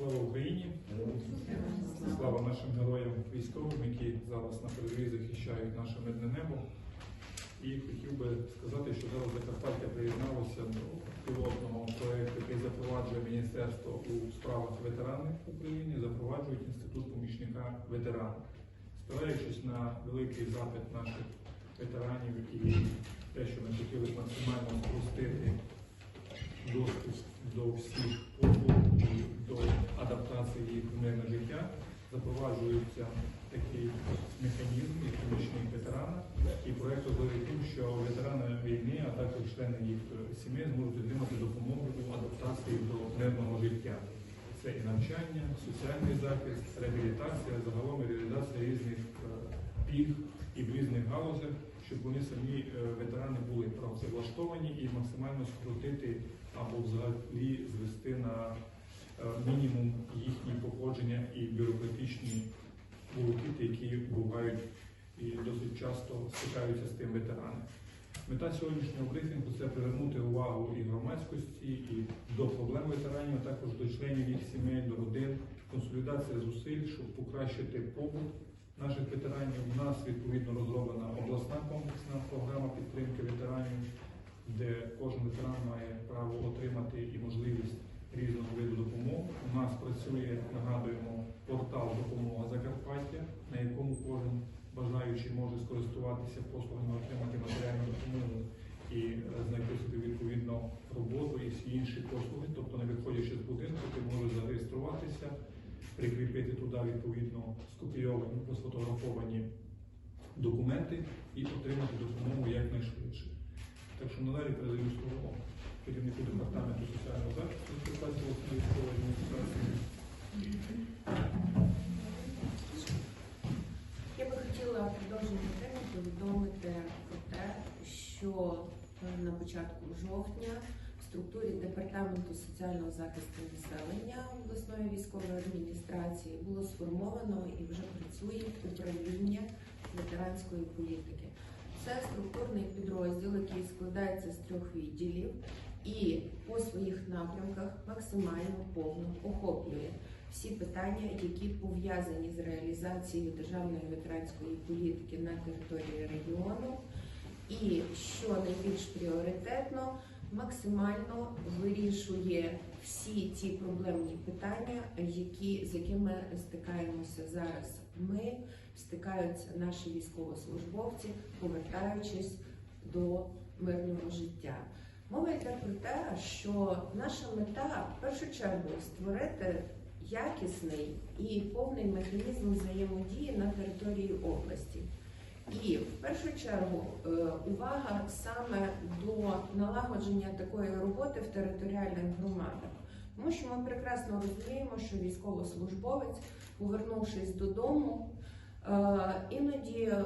Слава Україні! Слава нашим героям військовим, які зараз на передовій захищають наше мирне небо. І хотів би сказати, що зараз Закарпаття приєдналося до пілотного проєкту, який запроваджує Міністерство у справах ветеранів в Україні, запроваджують інститут помічника ветерана. Спираючись на великий запит наших ветеранів і те, що ми хотіли максимально спростити доступ до всіх послуг і до адаптації їх в мирне життя, запроваджується такий механізм, як помічник ветерана. І проєкт важливий тим, що ветерани війни, а також члени їх сімей зможуть отримати допомогу у адаптації до мирного життя. Це і навчання, соціальний захист, реабілітація, загалом реалізація різних е, пільг і в різних галузях, щоб вони самі е, ветерани були працевлаштовані і максимально скоротити або взагалі звести на е, мінімум їхні походження і бюрократичні волокіти, які бувають і досить часто стикаються з тим ветерани. Мета сьогоднішнього брифінгу це привернути увагу і громадськості, і до проблем ветеранів, а також до членів їх сімей, до родин, консолідація зусиль, щоб покращити побут наших ветеранів. У нас відповідно розроблена обласна комплексна програма підтримки ветеранів, де кожен ветеран має право отримати і можливість різного виду допомоги. У нас працює, нагадуємо, портал Допомога Закарпаття, на якому кожен бажаючий може скористуватися послугами, отримати матеріальну допомогу і е, знайти собі відповідно роботу і всі інші послуги. Тобто, не виходячи з будинку, ти можеш зареєструватися, прикріпити туди відповідно скопійовані, сфотографовані документи і отримати допомогу якнайшвидше. Так що надалі передаю слово керівнику департаменту соціального захисту обласної військової адміністрації. Я би хотіла продовжити тему повідомити про те, що на початку жовтня структурі департаменту соціального захисту населення обласної військової адміністрації було сформовано і вже працює управління ветеранської політики. Це структурний підрозділ, який складається з трьох відділів і по своїх напрямках максимально повно охоплює всі питання, які пов'язані з реалізацією державної ветеранської політики на території регіону, і що найбільш пріоритетно, максимально вирішує всі ті проблемні питання, які, з якими стикаємося зараз. Ми стикаються наші військовослужбовці, повертаючись до мирного життя. Мова йде про те, що наша мета в першу чергу створити якісний і повний механізм взаємодії на території області. І в першу чергу е, увага саме до налагодження такої роботи в територіальних громадах. Тому що ми прекрасно розуміємо, що військовослужбовець, повернувшись додому, е, іноді, е,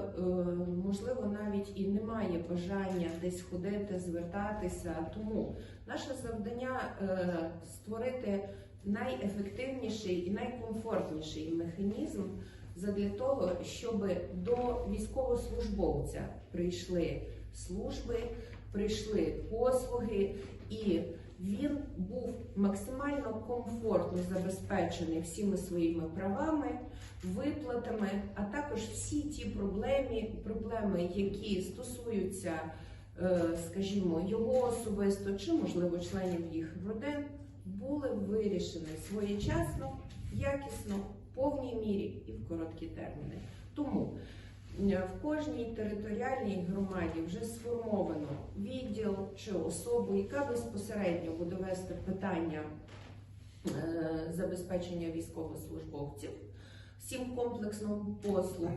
можливо, навіть і немає бажання десь ходити, звертатися. Тому наше завдання створити найефективніший і найкомфортніший механізм задля того, щоб до військовослужбовця прийшли служби, прийшли послуги, і він був максимально комфортно забезпечений всіми своїми правами, виплатами, а також всі ті проблеми, проблеми які стосуються, е, скажімо, його особисто чи, можливо, членів їх родин, були вирішені своєчасно, якісно, повній мірі і в короткі терміни. Тому в кожній територіальній громаді вже сформовано відділ чи особу, яка безпосередньо буде вести питання е, забезпечення військовослужбовців, всім комплексом послуг.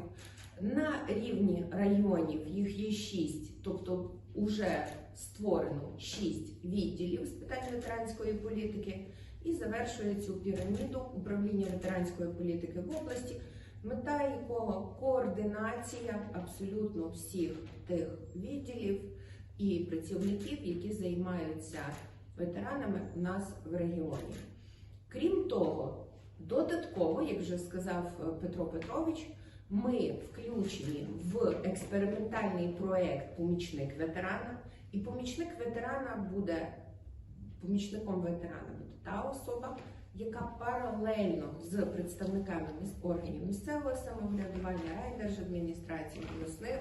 На рівні районів їх є шість, тобто вже створено шість відділів з питань ветеранської політики і завершує цю піраміду управління ветеранської політики в області, мета якого координація абсолютно всіх тих відділів і працівників, які займаються ветеранами у нас в регіоні. Крім того, додатково, як вже сказав Петро Петрович, ми включені в експериментальний проект Помічник ветерана, і помічник ветерана буде помічником ветерана та особа, яка паралельно з представниками органів місцевого самоврядування, райдержадміністрації,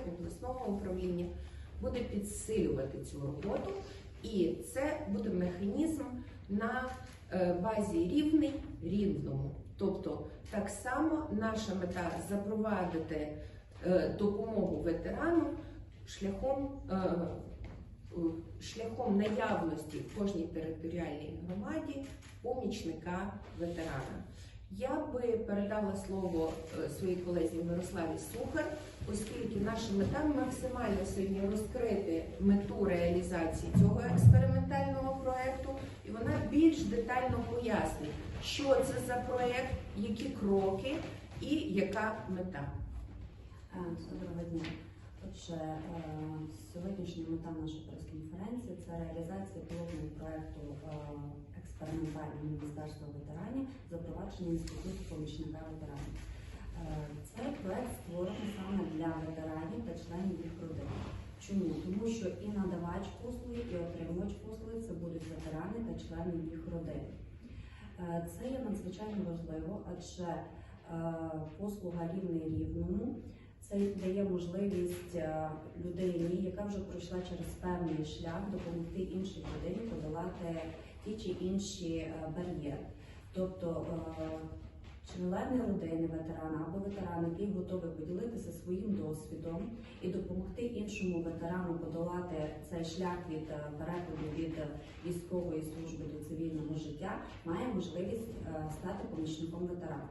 обласного управління буде підсилювати цю роботу, і це буде механізм на е, базі рівний рівному. Тобто, так само наша мета запровадити е, допомогу ветерану шляхом, е, шляхом наявності в кожній територіальній громаді помічника ветерана. Я би передала слово е, своїй колезі Мирославі Сухар, оскільки наша мета максимально сьогодні розкрити мету реалізації цього експериментального проекту, і вона більш детально пояснить, що це за проект, які кроки і яка мета. Е, Доброго дня. Отже, е, сьогоднішня мета нашої прес-конференції це реалізація пілотного проекту експериментального міністерства ветеранів запровадження інституту помічника ветеранів. Е, Цей проект створений саме для ветеранів та членів їх родин. Чому? Тому що і надавач послуги, і отримувач послуги це будуть ветерани та члени їх родин. Е, Це є надзвичайно важливо, адже е, послуга рівний рівному це дає можливість людині, яка вже пройшла через певний шлях, допомогти іншій людині подолати ті чи інші е, бар'єри. Тобто е, члени родини ветерана або ветеран, який готовий поділитися своїм досвідом і допомогти іншому ветерану подолати цей шлях від е, переходу від військової служби до цивільного життя, має можливість стати помічником ветерана.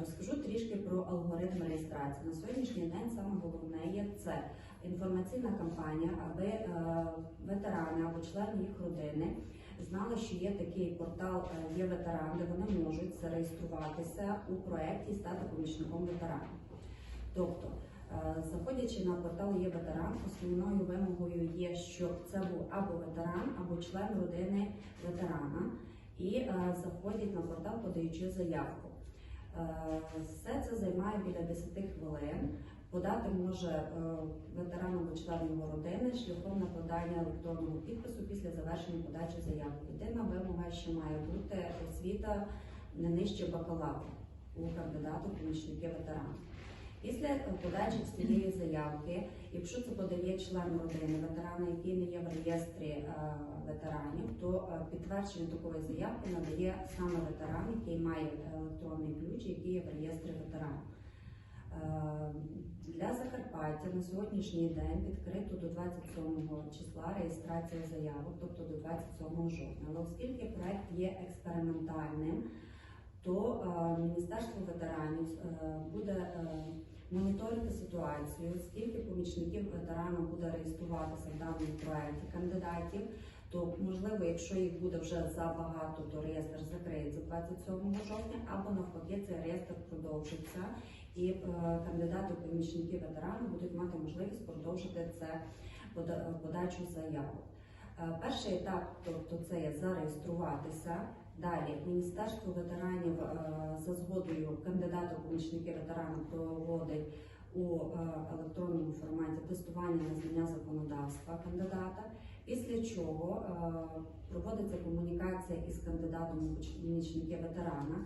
Розкажу трішки про алгоритм реєстрації. На сьогоднішній день саме головне є це інформаційна кампанія, аби ветерани або члени їх родини знали, що є такий портал е, є ветеран, де вони можуть зареєструватися у проєкті і стати помічником ветерана. Тобто, е, заходячи на портал є основною вимогою є, щоб це був або ветеран, або член родини ветерана, і е, заходять на портал, подаючи заявку. Все це займає біля 10 хвилин. Подати може е, або член його родини шляхом накладання електронного підпису після завершення подачі заяви. Єдина вимога, що має бути освіта не нижче бакалавра у кандидату помічники ветерана. Після е, подачі цієї заявки, якщо це подає член родини ветерана, який не є в реєстрі е, ветеранів, то е, підтвердження такої заявки надає саме ветеран, який має електронний ключ, який є в реєстрі ветеранів. Е, Для Закарпаття на сьогоднішній день відкрито до 27 числа реєстрація заявок, тобто до 27 жовтня. Але оскільки проект є експериментальним, то е, Міністерство ветеранів е, буде е, моніторити ситуацію, скільки помічників ветерана буде реєструватися в даному проекті кандидатів. То можливо, якщо їх буде вже забагато, то реєстр закриється 27 жовтня, або навпаки, цей реєстр продовжиться, і е, кандидати помічники ветерана будуть мати можливість продовжити це пода- подачу заявок. Е, Перший етап, тобто це є зареєструватися. Далі Міністерство ветеранів е, за згодою кандидата помічники ветерана проводить у е, електронному форматі тестування на знання законодавства кандидата. Після чого е, проводиться комунікація із кандидатом у помічники ветерана.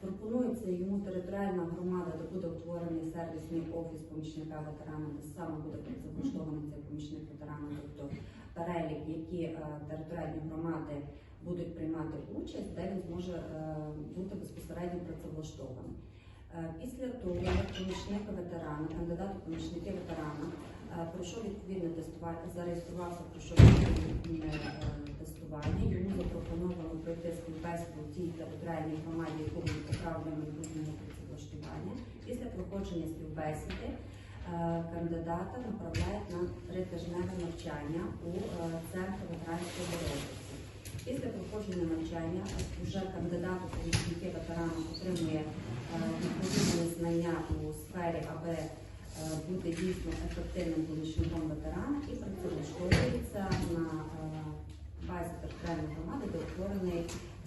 Пропонується йому територіальна громада, де буде утворений сервісний офіс помічника ветерана, де саме буде заблокований цей помічник ветерана, тобто перелік, які територіальні громади будуть приймати участь, де він зможе е, бути безпосередньо працевлаштований. Е, Після того, як помічник ветерана, кандидат у помічники ветерана е, пройшов відповідне тестування, зареєструвався, пройшов відповідне тестування, йому запропоновано пройти співбесіду в тій територіальній громаді, яку він поправив на майбутнього працевлаштування. Після проходження співбесіди кандидата направляють на тритижневе навчання у центр ветеранської боротьби. Після проходження навчання вже кандидат у помічники ветерана отримує е, відповідні знання у сфері, аби е, бути дійсно ефективним помічником ветерана і працевлаштовується на е, базі територіальної громади, де утворений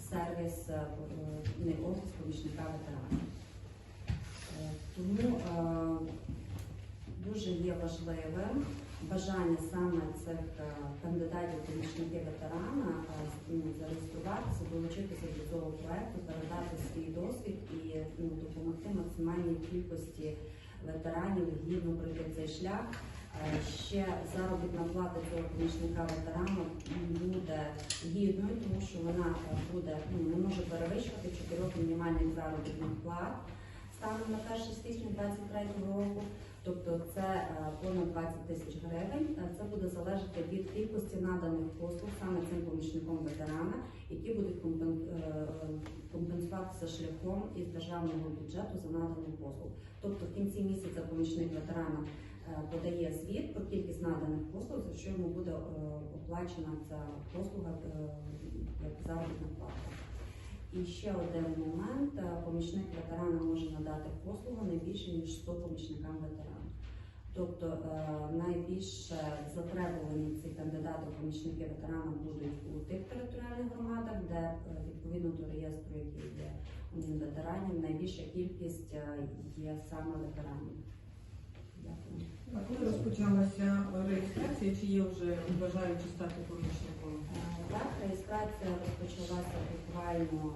сервіс офіс помічника ветерана. Тому дуже є важливим бажання саме цих е, кандидатів помічників ветерана е, зареєструватися, долучитися до цього проекту, передати свій досвід і ну, допомогти максимальній кількості ветеранів гідно пройти цей шлях. Е, Ще заробітна плата цього помічника ветерана буде гідною, тому що вона буде ну, не може перевищувати чотирьох мінімальних заробітних плат станом на 1 січня 2023 року. Тобто це е, понад 20 тисяч гривень. Е, Це буде залежати від кількості наданих послуг саме цим помічником ветерана, які будуть е, компенсуватися шляхом із державного бюджету за надану послуг. Тобто в кінці місяця помічник ветерана подає звіт про кількість наданих послуг, за що йому буде оплачена ця послуга як заробітна плата. І ще один момент: помічник ветерана може надати послугу не більше ніж 100 помічникам ветерана. Тобто е, найбільше затребувані ці кандидати в помічники ветерана будуть у тих територіальних громадах, де е, відповідно до реєстру, який є у ветеранів, найбільша кількість е, є саме ветеранів. Дякую. А коли розпочалася реєстрація, чи є вже бажаючі стати помічником? Так, реєстрація розпочалася буквально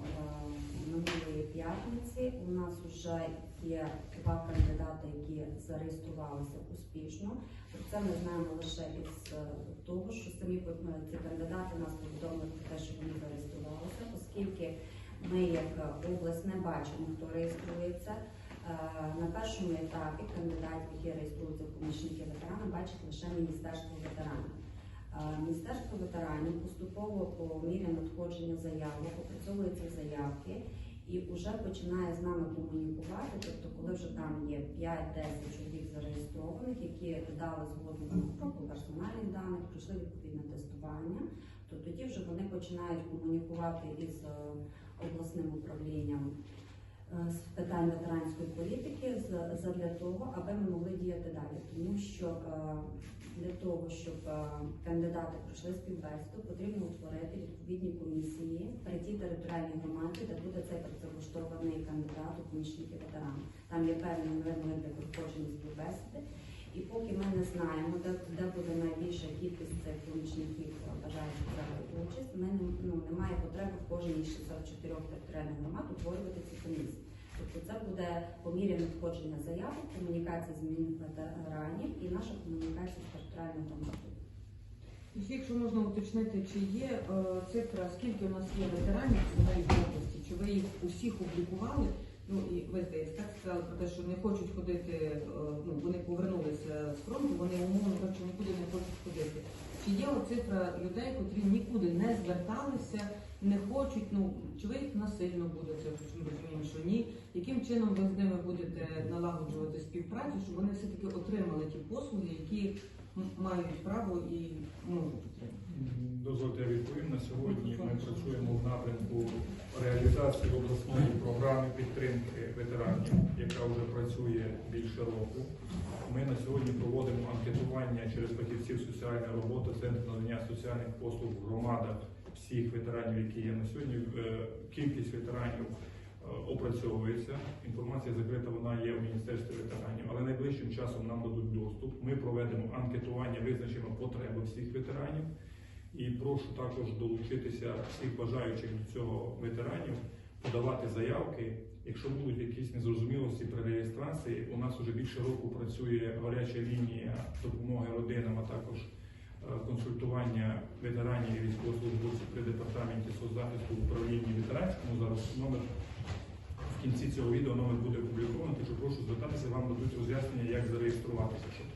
минулої п'ятниці. У нас вже є два кандидати, які зареєструвалися успішно. Про це ми знаємо лише із е, того, що самі е, ці кандидати нас повідомили про те, що вони зареєструвалися, оскільки ми як область не бачимо, хто реєструється. Е, На першому етапі кандидатів, які реєструються в помічники ветерана, бачить лише Міністерство ветеранів. Міністерство ветеранів поступово по мірі надходження заявок опрацьовуються заявки і вже починає з нами комунікувати. Тобто, коли вже там є 5-10 чоловік зареєстрованих, які дали згоду на обробку персональних даних, пройшли відповідне тестування, то тоді вже вони починають комунікувати із е, обласним управлінням е, з питань ветеранської політики задля того, аби ми могли діяти далі, тому що е, для того, щоб е, кандидати пройшли співбесіду, потрібно утворити відповідні комісії при тій територіальній громаді, де буде цей працевлаштований кандидат у помічники ветеранів. Там є певні вимоги для проходження співбесіди. І поки ми не знаємо, де, де буде найбільша кількість цих помічників е, бажаючих брати участь, ми не, ну, немає потреби в кожній із 64 територіальних громад утворювати ці комісії. Тобто це буде по мірі надходження заявок, комунікація з ветеранів і наша комунікація з територіальною громадою. І якщо можна уточнити, чи є е, цифра, скільки у нас є ветеранів в області, чи ви їх усіх облікували? Ну і ви здається, так сказали про те, що не хочуть ходити, е, ну вони повернулися з фронту, вони умовно кажучи, нікуди не хочуть ходити. Чи є цифра людей, котрі нікуди не зверталися, не хочуть, ну чи ви їх насильно будете, тому ми розуміємо, що ні. Яким чином ви з ними будете налагоджувати співпрацю, щоб вони все-таки отримали ті послуги, які мають право і можуть отримати? Дозвольте, я відповім. На сьогодні ми працюємо в напрямку реалізації обласної програми підтримки ветеранів, яка вже працює більше року. Ми на сьогодні проводимо анкетування через фахівців соціальної роботи, центр надання соціальних послуг в громадах всіх ветеранів, які є на сьогодні. Е, Кількість ветеранів е, опрацьовується. Інформація закрита, вона є в Міністерстві ветеранів, але найближчим часом нам дадуть доступ. Ми проведемо анкетування, визначимо потреби всіх ветеранів. І прошу також долучитися всіх бажаючих до цього ветеранів, подавати заявки. Якщо будуть якісь незрозумілості при реєстрації, у нас вже більше року працює гаряча лінія допомоги родинам, а також консультування ветеранів і військовослужбовців при департаменті соцзахисту в управлінні ветеранському. Зараз номер в кінці цього відео номер буде опублікований, що прошу звертатися, вам дадуть роз'яснення, як зареєструватися, щоб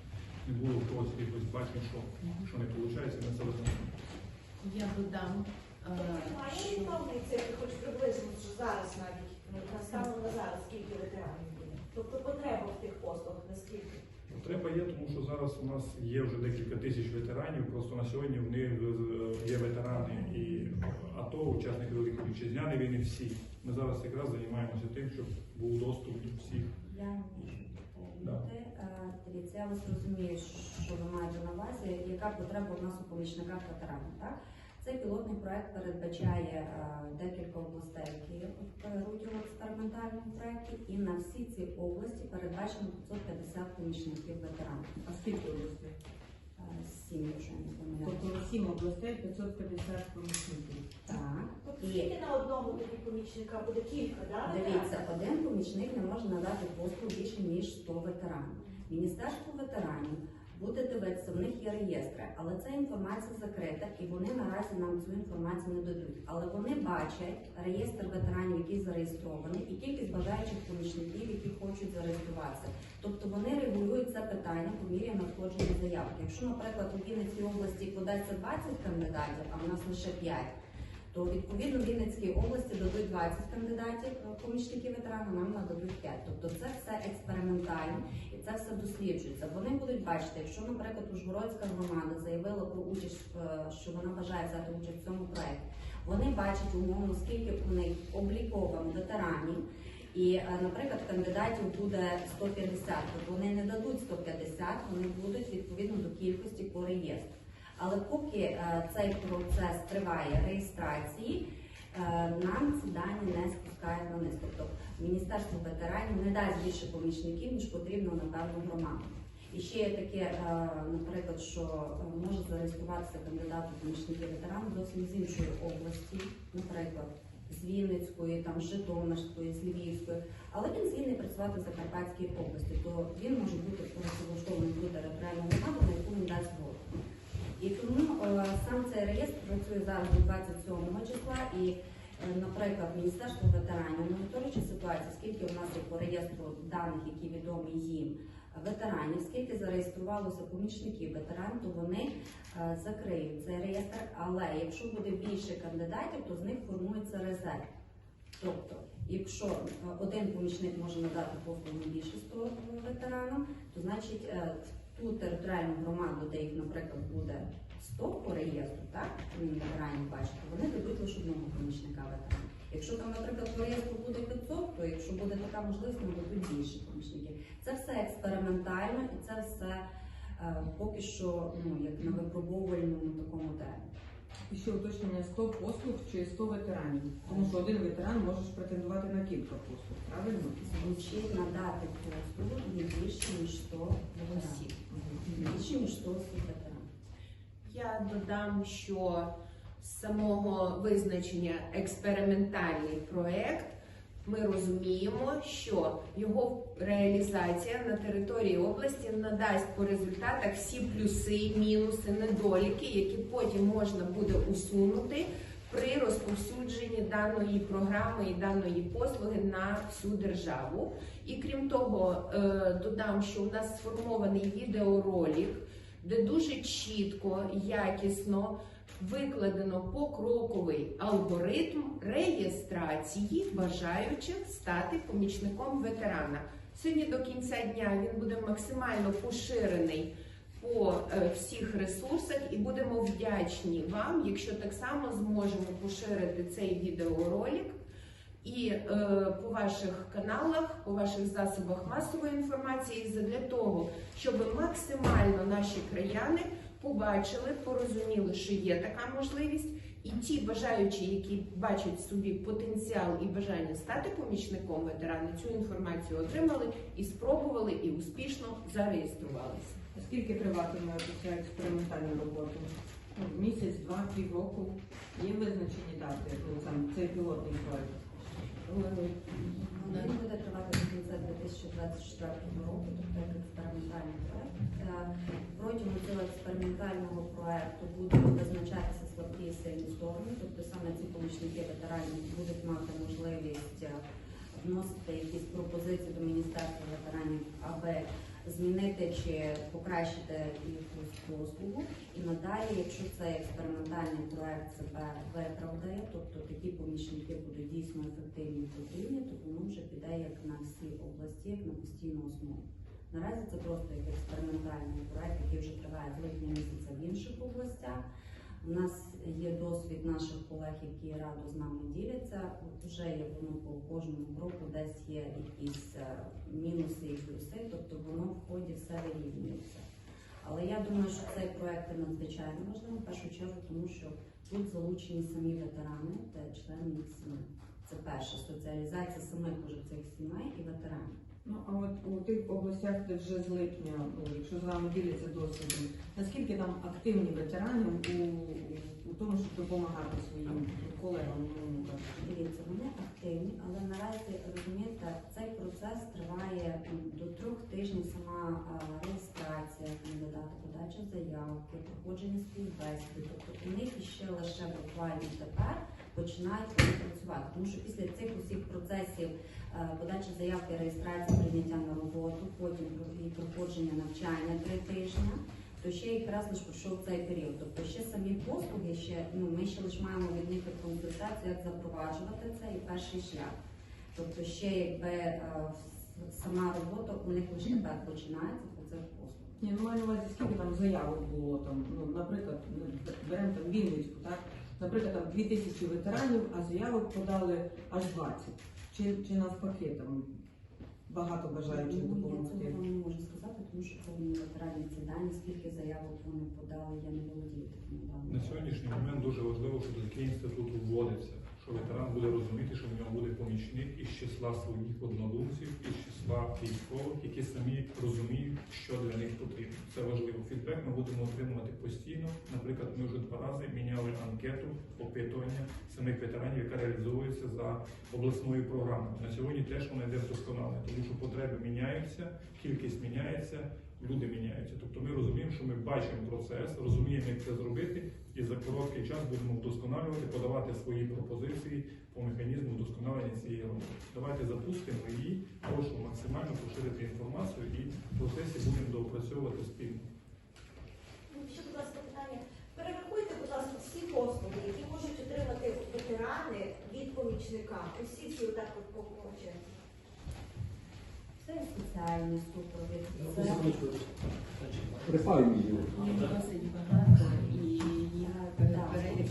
не було в когось якихось бачень, що, що не виходить, ми це розуміємо. Я додам, е, Має що хоч приблизно, що зараз навіть ну, на станом на зараз скільки ветеранів буде. Тобто потреба в тих послугах наскільки? Треба є, тому що зараз у нас є вже декілька тисяч ветеранів. Просто на сьогодні в них е, є ветерани і АТО, учасники Великої Вітчизняної війни. Всі ми зараз якраз займаємося тим, щоб був доступ до всіх. Я можу. Е, Дивіться, я вас розумію, що ви маєте на увазі, яка потреба у нас у помічниках ветеранів. Так? Цей пілотний проект передбачає е, декілька областей, які беруть у експериментальному проєкті, і на всі ці області передбачено 550 помічників ветеранів. А скільки областей? Е, Сім, якщо я не помиляюсь. Тобто 7 областей 550 помічників. Так. Тобто І скільки на одному тоді помічника буде кілька, да? Дивіться, один помічник не може надати послуг більше ніж 100 ветеранів. Міністерство ветеранів буде дивитися, в них є реєстри, але ця інформація закрита, і вони наразі нам цю інформацію не дадуть. Але вони бачать реєстр ветеранів, який зареєстрований, і кількість бажаючих помічників, які хочуть зареєструватися. Тобто вони регулюють це питання по мірі надходження заявки. Якщо, наприклад, у Вінницькій області подасться 20 кандидатів, а в нас лише 5, то відповідно Вінницькій області дадуть 20 кандидатів е, помічників ветерана, нам нададуть 5. Тобто це все експериментально і це все досліджується. Вони будуть бачити, якщо, наприклад, Ужгородська громада заявила про участь, е, що вона бажає взяти участь в цьому проєкті, вони бачать умовно, скільки у них обліковано ветеранів. І, е, наприклад, кандидатів буде 150, тобто вони не дадуть 150, вони будуть відповідно до кількості по реєстру. Але поки е, цей процес триває реєстрації, е, нам ці дані не спускають на низ. Тобто Міністерство ветеранів не дасть більше помічників, ніж потрібно на певну громаду. І ще є таке, е, наприклад, що може зареєструватися кандидат у помічники ветеранів зовсім з іншої області, наприклад, з Вінницької, там, з Житомирської, з Львівської, але він звільний працювати в Закарпатській області, то він може бути працевлаштований в ту територіальну громаду, на яку він дасть згоду. І тому е, сам цей реєстр працює зараз до 27 числа. І, е, наприклад, Міністерство ветеранів, моніторюючи ситуацію, скільки у нас є по реєстру даних, які відомі їм ветеранів, скільки зареєструвалося помічників ветеранів, то вони е, закриють цей реєстр. Але якщо буде більше кандидатів, то з них формується резерв. Тобто, якщо один помічник може надати послугу більше 100 ветеранам, то значить в ту територіальну громаду, де їх, наприклад, буде 100 по реєстру, так ветеранів бачить, то вони дадуть лише одного помічника ветерана. Якщо там, наприклад, по реєстру буде 500, то якщо буде така можливість, ми дадуть більше помічників. Це все експериментально і це все е, поки що ну як на випробовувальному такому терміні. І ще уточнення 100 послуг чи 100 ветеранів. Тому що один ветеран може претендувати на кілька послуг, правильно? Звучить надати послугу не більше ніж 100 осіб. Більше ніж 100. Я додам, що з самого визначення експериментальний проект ми розуміємо, що його реалізація на території області надасть по результатах всі плюси, мінуси, недоліки, які потім можна буде усунути при розповсюдженні даної програми і даної послуги на всю державу. І крім того, е, додам, що у нас сформований відеоролик, де дуже чітко, якісно викладено покроковий алгоритм реєстрації бажаючих стати помічником ветерана. Сьогодні до кінця дня він буде максимально поширений по е, всіх ресурсах і будемо вдячні вам, якщо так само зможемо поширити цей відеоролик і е, по ваших каналах, по ваших засобах масової інформації, для того, щоб максимально наші краяни побачили, порозуміли, що є така можливість, і ті бажаючі, які бачать собі потенціал і бажання стати помічником ветерана, цю інформацію отримали і спробували, і успішно зареєструвалися. Скільки триватиме ця експериментальна робота? Ну, Місяць, два, півроку. Є визначені дати, ну, сам цей пілотний проект. Він буде тривати до кінця 2024 року, тобто як експериментальний проект. Е, Протягом цього експериментального проекту будуть визначатися слабкі і сильні сторони, тобто саме ці помічники ветеранів будуть мати можливість е, вносити якісь пропозиції до Міністерства ветеранів, аби змінити чи покращити якусь послугу. І надалі, якщо цей експериментальний проект себе виправдає, тобто такі помічники будуть дійсно ефективні в потрібні, то воно вже піде як на всі області, як на постійну основу. Наразі це просто як експериментальний проект, який вже триває з липня місяця в інших областях. У нас є досвід наших колег, які радо з нами діляться. Вже є воно по кожному кроку, десь є якісь е, мінуси і плюси, тобто воно в ході все вирівнюється. Але я думаю, що цей проект надзвичайно важливий в першу чергу, тому що тут залучені самі ветерани та члени їх сімей. Це перше соціалізація самих уже цих сімей і ветеранів. Ну а от у тих областях, де вже з липня, ну якщо з вами діляться досвідом, наскільки там активні ветерани у, у тому, щоб допомагати своїм колегам? Ну, кажучи? Дивіться, вони активні, але наразі розумієте, цей процес триває до трьох тижнів сама а, реєстрація кандидата, подача заявки, проходження співбесіди. Тобто у них іще лише буквально тепер починають працювати. Тому що після цих усіх процесів е, подача заявки, реєстрації, прийняття на роботу, потім і проходження навчання три тижні. То ще якраз лише пройшов цей період. Тобто ще самі послуги, ще ну ми ще лише маємо від них консультацію, як запроваджувати це і перший шлях. Тобто ще якби е, сама робота у них лише тепер починається по цих послуг. Ні, ну маю увазі, скільки там заявок було там, ну, наприклад, ну, беремо там Вінницьку, так? Наприклад, там 2000 ветеранів, а заявок подали аж 20. Чи, чи навпаки там багато бажаючих Ну, Я допомогти? цього не можу сказати, тому що це не ветерані ці дані, скільки заявок вони подали, я не володію такими даними. На сьогоднішній момент дуже важливо, що такий інститут вводиться, що ветеран буде розуміти, що в нього буде помічник із числа своїх однодумців, із числа військових, які самі розуміють, що для них потрібно. Це важливо. Фідбек ми будемо отримувати постійно. Наприклад, ми вже два рази міняли анкету опитування самих ветеранів, яка реалізовується за обласною програмою. На сьогодні теж вона йде вдосконалення, тому що потреби міняються, кількість міняється, люди міняються. Тобто ми розуміємо, що ми бачимо процес, розуміємо, як це зробити, і за короткий час будемо вдосконалювати, подавати свої пропозиції по механізму вдосконалення цієї роботи. Давайте запустимо її, прошу максимально поширити інформацію і в процесі будемо доопрацьовувати спільно. Ну, Ще, будь ласка, питання. Перерахуйте, будь ласка, всі послуги, які можуть отримати ветерани від помічника. Усі ці отак от по. Це соціальний супровід, це Припаю її. Досить багато і перелік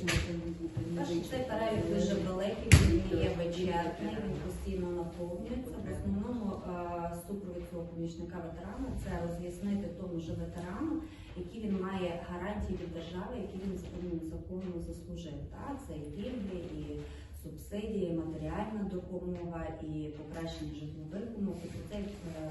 не цей перелік дуже великий, він є вичерпний, він постійно наповнюється. В основному е, супровід цього помічника ветерана це роз'яснити тому ж ветерану, які він має гарантії від держави, які він законом законно заслужив. Так? Це і пільги, і субсидії, матеріальна допомога, і покращення житлових умов. Тобто це е,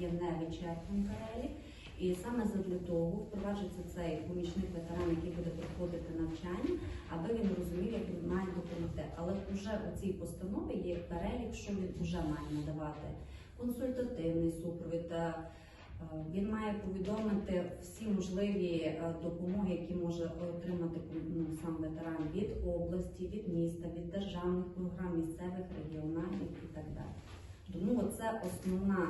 є невичерпний перелік. І саме задля того впроваджується цей помічник ветеран, який буде проходити навчання, аби він розумів, як він має допомогти. Але вже у цій постанові є перелік, що він вже має надавати консультативний супровід. е, е, Він має повідомити всі можливі е, допомоги, які може отримати ну, сам ветеран від області, від міста, від державних програм, місцевих, регіональних і так далі. Тому це основна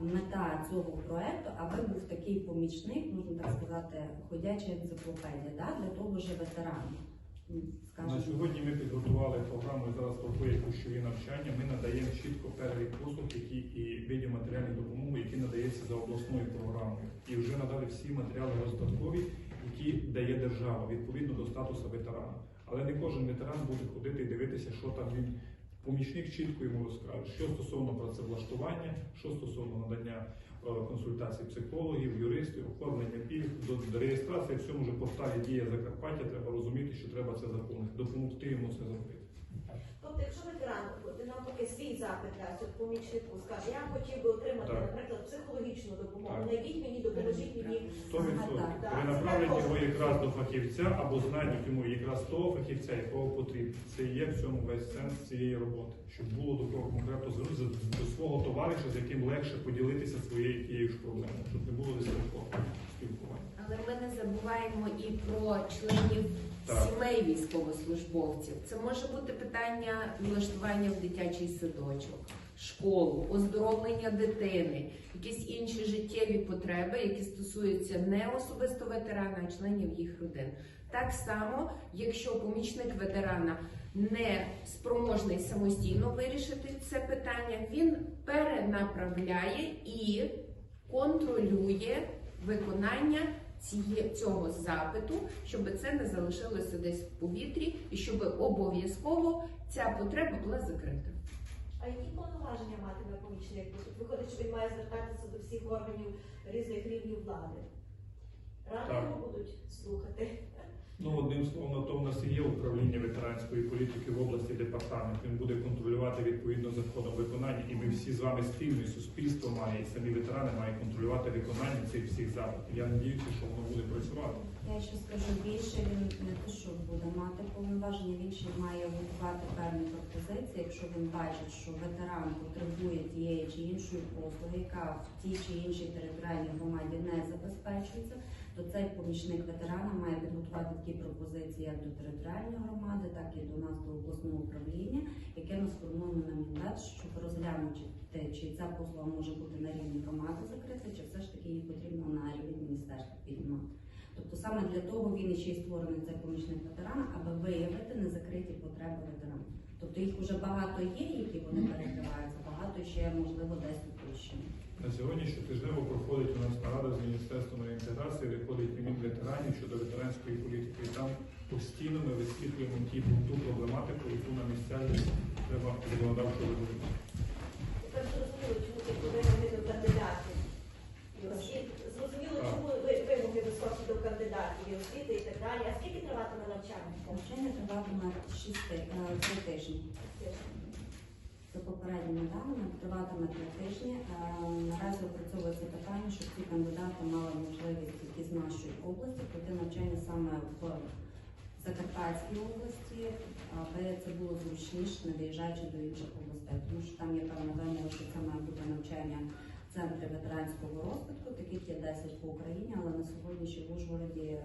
мета цього проекту, аби був такий помічник, можна так сказати, ходяча енциклопедія, да, для того ж ветерана. Ну, На сьогодні ми підготували програму і зараз проходять кущові навчання. Ми надаємо чітко перелік послуг, які і видів матеріальної допомоги, які надаються за обласною програмою. І вже надали всі матеріали роздаткові, які дає держава відповідно до статусу ветерана. Але не кожен ветеран буде ходити і дивитися, що там він. Помічник чітко йому розкаже, що стосовно працевлаштування, що стосовно надання е, консультацій психологів, юристів, оформлення пільг, до, реєстрації в цьому ж порталі Дія Закарпаття треба розуміти, що треба це заповнити, допомогти йому це зробити. Тобто, якщо ветеран запит дасть от помічнику, скаже, я хотів би отримати, Так. наприклад, психологічну допомогу, Так. найдіть мені, допоможіть мені. 100%. Так. Ви направите його якраз до фахівця або знайдіть йому якраз того фахівця, якого потрібно. Це є в цьому весь сенс цієї роботи, щоб було до кого конкретно звернутися до свого товариша, з яким легше поділитися своєю тією ж проблемою, щоб не було дискомфорту спілкування. Але ми не забуваємо і про членів. Сімей військовослужбовців. Це може бути питання влаштування в дитячий садочок, школу, оздоровлення дитини, якісь інші життєві потреби, які стосуються не особисто ветерана, а членів їх родин. Так само, якщо помічник ветерана не спроможний самостійно вирішити це питання, він перенаправляє і контролює виконання цього запиту, щоб це не залишилося десь в повітрі, і щоб обов'язково ця потреба була закрита. А які повноваження матиме помічник? Тут виходить, що він має звертатися до всіх органів різних рівнів влади. Ради його будуть слухати. Ну, одним словом, на то в нас і є управління ветеранської політики в області департамент. Він буде контролювати відповідно законом виконання, і ми всі з вами спільно, і суспільство має, і самі ветерани мають контролювати виконання цих всіх заходів. Я надіюся, що воно буде працювати. Я ще скажу більше, він не те, що буде мати повноваження, він ще має готувати певні пропозиції. Якщо він бачить, що ветеран потребує тієї чи іншої послуги, яка в тій чи іншій територіальній громаді не забезпечується, то цей помічник ветерана має підготувати такі пропозиції як до територіальної громади, так і до нас до обласного управління, яке ми сформуємо на мандат, щоб розглянути, чи ця послуга може бути на рівні громади закрита, чи все ж таки її потрібно на рівні міністерства піднімати. Тобто саме для того він ще й створений цей помічник ветерана, аби виявити незакриті потреби ветеранів. Тобто їх вже багато є, які вони перекриваються, можливо десь опущені. На сьогодні щотижнево проходить у нас нарада з міністерством реінтеграції, де ходить міністр ветеранів щодо ветеранської політики. І там постійно ми висвітлюємо ті ту проблематику, яку на місцях треба законодавчо виробити. Зрозуміло, чому ті вимоги до кандидатів. І освіт. Зрозуміло, Так. чому ви- вимоги високі до кандидатів і освіти і так далі. А скільки триватиме навчання? Навчання триватиме 6 три тижні. За попередніми даними триватиме три тижні. Е, Наразі опрацьовується питання, щоб ці кандидати мали можливість які з нашої області пройти навчання саме в Закарпатській області, аби це було зручніше, не виїжджаючи до інших областей. Тому що там є певна вимога, що це має бути навчання центрі ветеранського розвитку, таких є 10 по Україні, але на сьогодні ще в Ужгороді е,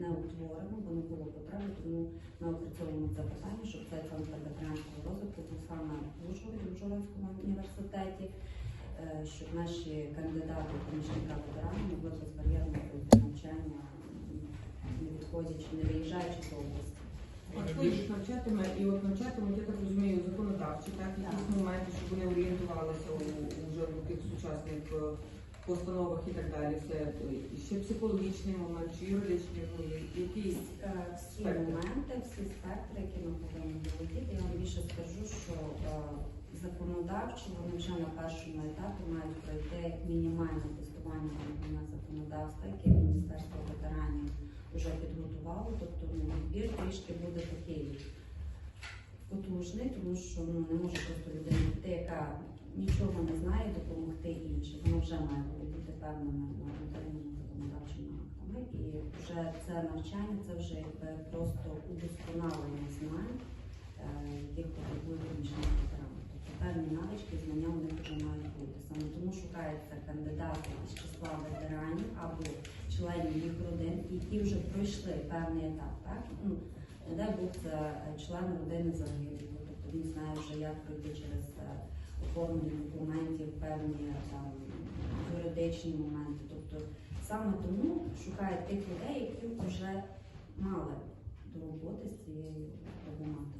не утворено, бо не було потреби, тому ми опрацьовуємо це питання, щоб цей центр ветеранського розвитку був саме в Ужгороді, Ужгородському університеті, е, щоб наші кандидати помічника ветеранів могли безбар'єрно пройти навчання, не відходячи, не виїжджаючи з області. Їх навчатиме? І от навчатимуть, я так розумію, законодавчі, так, якісь моменти, щоб вони орієнтувалися у, уже в таких сучасних е, постановах і так далі. Це е, і ще психологічний момент, чи юридичний, ну, Е, Всі Спектр. моменти, всі спектри, які ми повинні володіти, я вам більше скажу, що е, законодавчо вони вже на першому етапі мають пройти мінімальне тестування на законодавства, яке Міністерство ветеранів вже підготувало. Тобто ну, відбір трішки буде такий потужний, тому що ну, не може просто людина яка нічого не знає, допомогти іншим. Вона вже має володіти певними нормативними законодавчими актами. І вже це навчання, це вже просто удосконалення знань, е, яких потребує помічник ветеранів. Тобто певні навички, знання у них вже мають бути. Саме тому шукаються кандидати із числа ветеранів або членів їх родин, які вже пройшли певний етап. Так? Ну, не дай Бог, це член родини загиблого, тобто він знає вже, як пройти через е, оформлення документів, певні там юридичні моменти. Тобто саме тому шукають тих людей, які вже мали до роботи з цією проблематикою.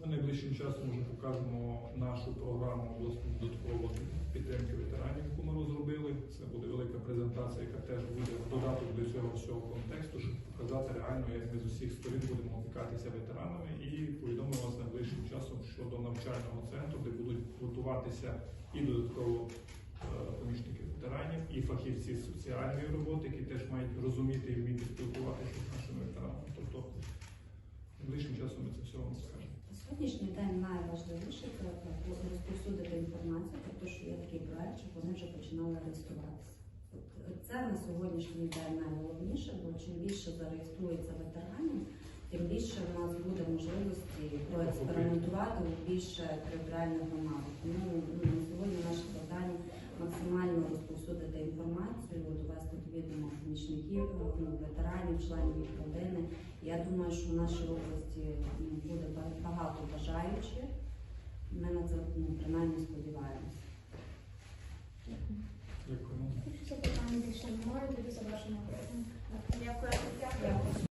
Ми найближчим часом вже покажемо нашу програму обласну додаткову підтримки ветеранів, яку ми розробили. Це буде велика презентація, яка теж буде додаток до цього всього контексту, щоб показати реально, як ми з усіх сторін будемо опікатися ветеранами і повідомимо вас найближчим часом щодо навчального центру, де будуть готуватися і додатково е, помічники ветеранів, і фахівці соціальної роботи, які теж мають розуміти і вміти спілкуватися з нашими ветеранами. Тобто найближчим часом ми це все вам скажемо. Сьогоднішній день найважливіше це розповсюдити інформацію про те, що є такий проект, щоб вони вже починали реєструватися. Це на сьогоднішній день найголовніше, бо чим більше зареєструється ветеранів, тим більше в нас буде можливості проекспериментувати у більше територіальних громад. Тому ну, на сьогодні наше завдання максимально розповсюдити інформацію, довести до відома помічників, ну, ветеранів, членів їх родини. Я думаю, що в нашій області ну, буде багато бажаючих. Ми на це ну, принаймні сподіваємося. Дякую. Якщо питання більше немає, тоді завершимо. Дякую. Дякую.